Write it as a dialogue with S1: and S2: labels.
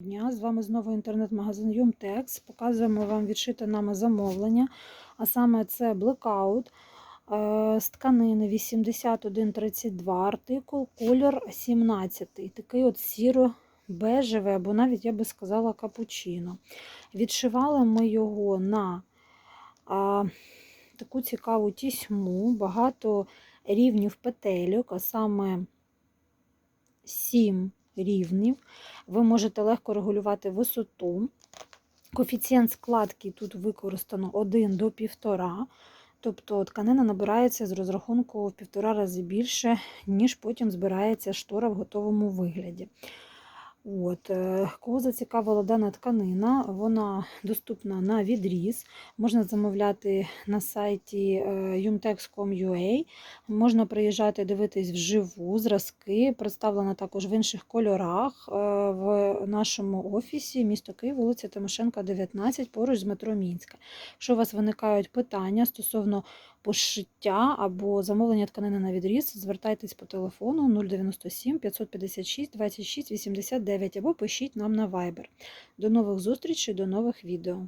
S1: дня. З вами знову інтернет-магазин Юмтекс. Показуємо вам відшите нами замовлення. А саме це Blackout е, з тканини 8132 артикул, колір 17. Такий от сіро-бежевий, або навіть я би сказала капучино. Відшивали ми його на а, таку цікаву тісьму, багато рівнів петельок, а саме 7 рівнів. Ви можете легко регулювати висоту. Коефіцієнт складки тут використано 1 до 1,5. Тобто тканина набирається з розрахунку в півтора рази більше, ніж потім збирається штора в готовому вигляді. От, е, Кого зацікавила дана тканина, вона доступна на відріз. Можна замовляти на сайті е, yumtex.com.ua. Можна приїжджати дивитись вживу зразки, представлена також в інших кольорах е, в нашому офісі, місто Київ, вулиця Тимошенка, 19, поруч з метро Мінська. Якщо у вас виникають питання стосовно пошиття або замовлення тканини на відріз, звертайтесь по телефону 097 556 26 89 або пишіть нам на Viber. До нових зустрічей, до нових відео.